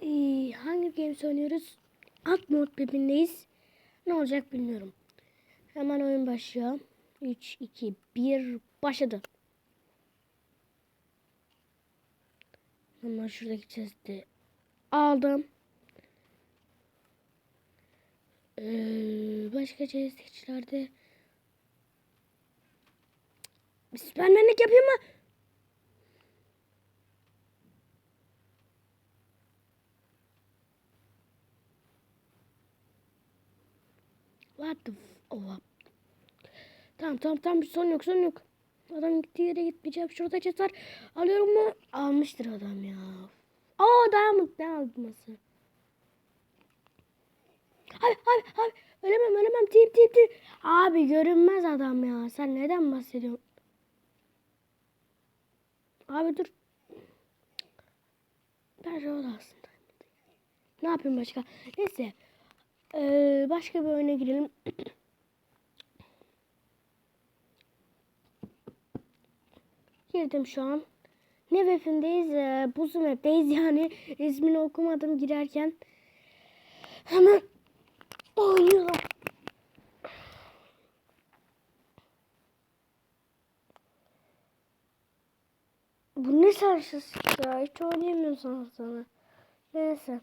Ee, hangi games oynuyoruz? Alt mod mapindeyiz. Ne olacak bilmiyorum. Hemen oyun başlıyor. 3, 2, 1 başladı. Hemen şuradaki chest'i aldım. Ee, başka chest'lerde Biz bendenlik yapıyor What the f oh. Tamam tamam tamam bir sorun yok sorun yok. Adam gittiği yere gitmeyeceğim. Şurada chest var. Alıyorum mu? Almıştır adam ya. Aa diamond ne alması? Abi abi abi ölemem ölemem tip tip tip. Abi görünmez adam ya. Sen neden bahsediyorsun? Abi dur. Ben rol aslında. Ne yapayım başka? Neyse. Ee, başka bir oyuna girelim. Girdim şu an. Ne web'indeyiz? Ee, Buzlu map'teyiz yani. ismini okumadım girerken. Hemen oynuyorum. Bu ne sarsız ya? Hiç oynayamıyorsun sana. Neyse.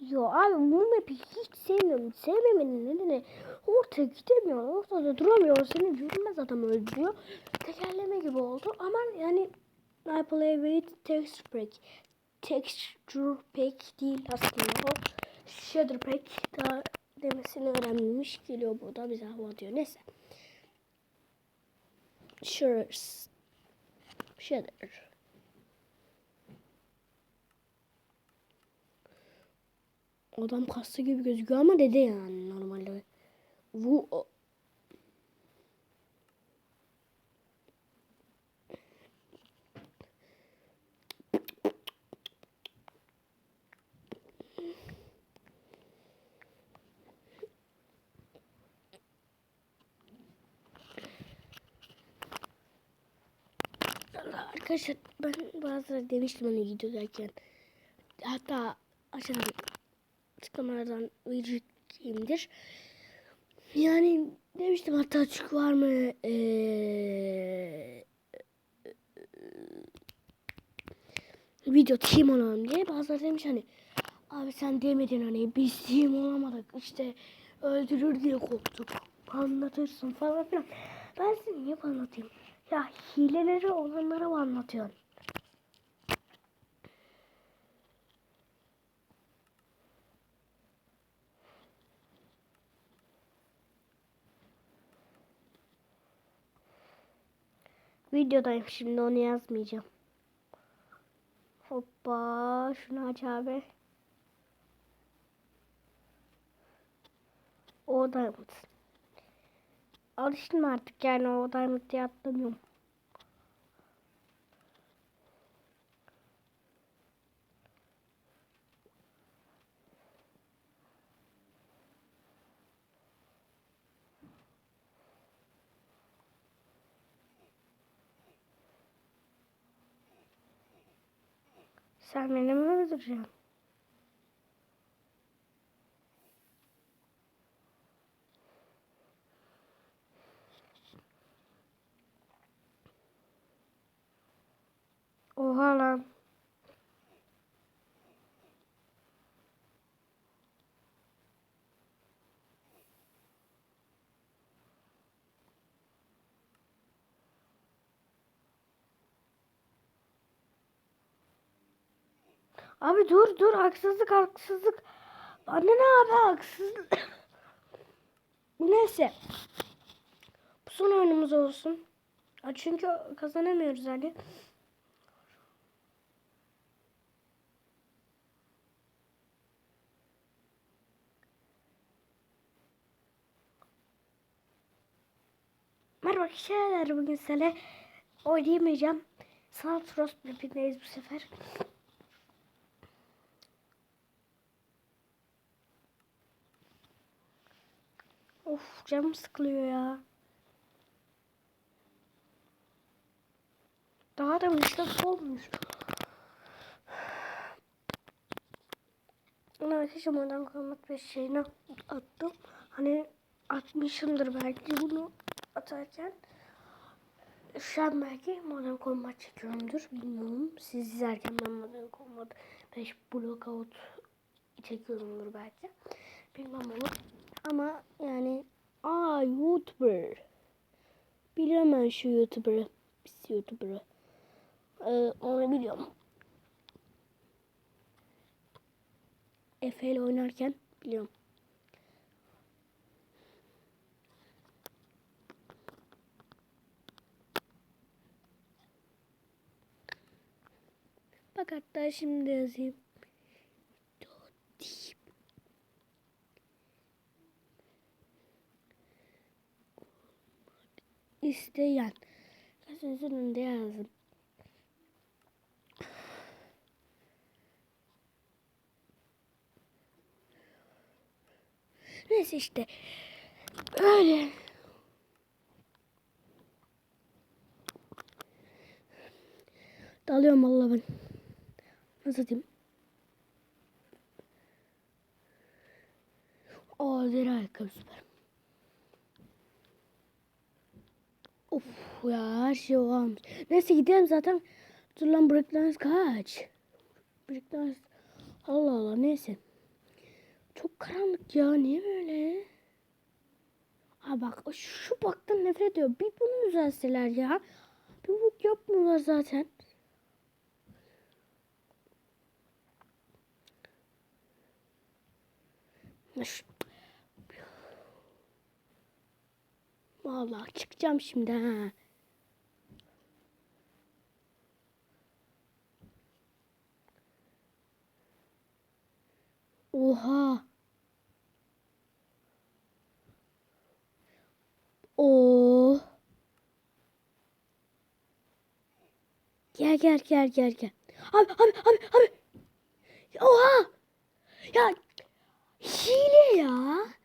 Yo abi bu map'i hiç sevmiyorum. Sevmemenin nedeni ortaya gidemiyor. Ortada duramıyor. Seni görünmez adam öldürüyor. Tekerleme gibi oldu. Ama yani I play with texture pack. Texture pack değil aslında o. Shader pack daha demesini öğrenmemiş. Geliyor burada bize hava diyor. Neyse. Shaders. Shader. Adam kasta gibi gözüküyor ama dede yani normalde. Bu o- Arkadaşlar ben bazıları demiştim hani videodayken. Hatta aşağıdan açıklamalardan ücretliyimdir. Yani demiştim hatta açık var mı? Ee, video team olalım diye. Bazıları demiş hani abi sen demedin hani biz team olamadık işte öldürür diye korktuk. Anlatırsın falan filan. Ben size niye anlatayım? Ya hileleri olanları mı anlatıyorsun? Videodayım şimdi onu yazmayacağım. Hoppa şunu aç abi. O diamond. Alıştım artık yani o diamond diye atlamıyorum. Sen beni mi öldüreceksin? Oha lan. Abi dur dur haksızlık haksızlık. Anne ne abi haksızlık. Neyse. Bu son oyunumuz olsun. Çünkü kazanamıyoruz hani. Merhaba arkadaşlar bugün size oynayamayacağım. Sanat Frost mapindeyiz bu sefer. Of canım sıkılıyor ya. Daha da müstakil olmuş. arkadaşlar modern koymak bir şeyine attım. Hani atmışımdır belki bunu atarken. Şu an belki modern kombat çekiyorumdur. Bilmiyorum. Siz izlerken ben modern kombat 5 blockout çekiyorumdur belki. Bilmem onu. Ama yani aa YouTuber. Biliyorum ben şu YouTuber'ı. Pis YouTuber'ı. Ee, onu biliyorum. Efe ile oynarken biliyorum. Bak hatta şimdi yazayım. İsteyen. Gözünüzün önünde yazdım. Neyse işte. Öyle. Dalıyorum valla ben. Nasıl diyeyim? Aa deri ayakkabı süper. Of ya her şey varmış. Neyse gidelim zaten. Dur lan breakdance kaç? Breakdance. Allah Allah neyse. Çok karanlık ya niye böyle? Ha bak şu baktan nefret ediyor. Bir bunu düzelseler ya. Bir bok yapmıyorlar zaten. Şu- Vallahi çıkacağım şimdi ha. Oha. Oo. Gel gel gel gel gel. Abi abi abi abi. Oha. Ya hile ya.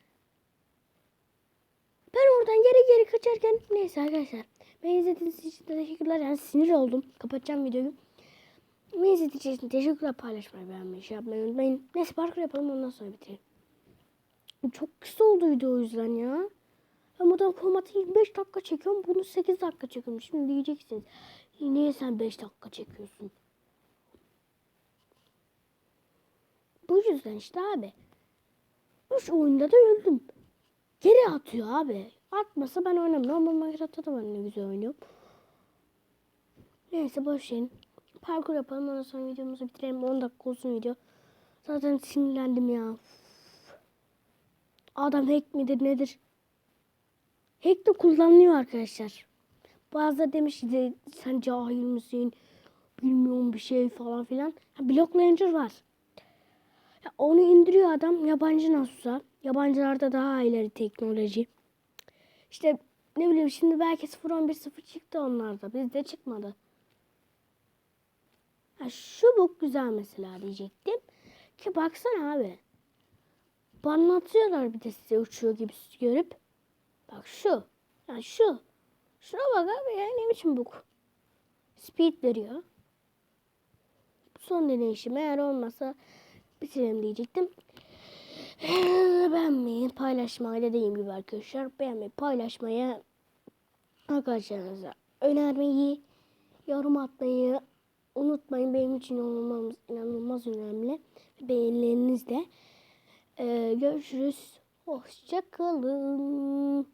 Ben oradan geri geri kaçarken neyse arkadaşlar. Beni izlediğiniz için teşekkürler. Yani sinir oldum. Kapatacağım videoyu. Beni izlediğiniz için teşekkürler. Paylaşmayı, beğenmeyi, şey yapmayı unutmayın. Neyse parkur yapalım ondan sonra bitirelim. Çok kısa oldu video o yüzden ya. Ben buradan komatı 25 dakika çekiyorum. Bunu 8 dakika çekiyorum. Şimdi diyeceksiniz. Niye sen 5 dakika çekiyorsun? Bu yüzden işte abi. 3 oyunda da öldüm. Geri atıyor abi. Atmasa ben oynamam. Ama Minecraft'ta da ben ne güzel oynuyorum. Neyse boş. Parkur yapalım. Ondan sonra videomuzu bitirelim. 10 dakika olsun video. Zaten sinirlendim ya. Adam hack midir nedir? Hack de kullanılıyor arkadaşlar. Bazıları demiş ki sen cahil misin? Bilmiyorum bir şey falan filan. Ha, Blocklayıcı var. Onu indiriyor adam yabancı nasılsa. Yabancılarda daha ileri teknoloji. İşte ne bileyim şimdi belki 0.11.0 çıktı onlarda. Bizde çıkmadı. Ha, şu bok güzel mesela diyecektim. Ki baksana abi. Anlatıyorlar bir de size uçuyor gibi görüp. Bak şu. Ya şu. Şuna bak abi ya ne biçim bok. Speed veriyor. Son deneyişim eğer olmasa bitirelim diyecektim. Beğenmeyi, paylaşmayı dediğim gibi arkadaşlar. Beğenmeyi, paylaşmayı arkadaşlarınıza önermeyi, yorum atmayı unutmayın. Benim için olmamız inanılmaz önemli. Beğenileriniz de. Ee, görüşürüz. Hoşçakalın.